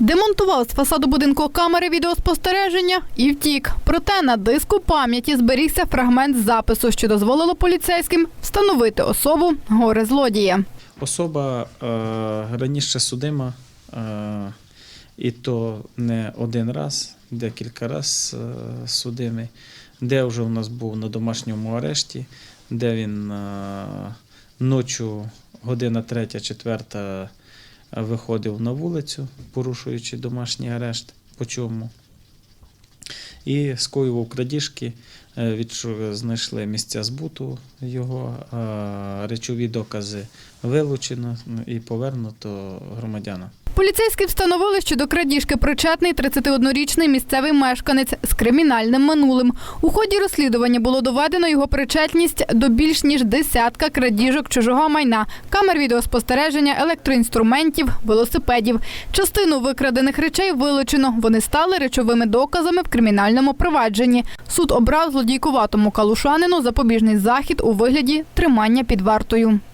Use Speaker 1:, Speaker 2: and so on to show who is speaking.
Speaker 1: Демонтував з фасаду будинку камери відеоспостереження і втік. Проте на диску пам'яті зберігся фрагмент запису, що дозволило поліцейським встановити особу горе злодія.
Speaker 2: Особа е, раніше судима, е, і то не один раз, декілька раз е, судимий, де вже у нас був на домашньому арешті, де він е, ночі, година третя, четверта, виходив на вулицю, порушуючи домашній арешт. По чому? І скоював крадіжки, е, знайшли місця збуту його, речові докази вилучено ну, і повернуто громадянам.
Speaker 1: Поліцейські встановили, що до крадіжки причетний 31-річний місцевий мешканець з кримінальним минулим. У ході розслідування було доведено його причетність до більш ніж десятка крадіжок чужого майна, камер відеоспостереження, електроінструментів, велосипедів. Частину викрадених речей вилучено. Вони стали речовими доказами в кримінальному провадженні. Суд обрав злодійкуватому калушанину запобіжний захід у вигляді тримання під вартою.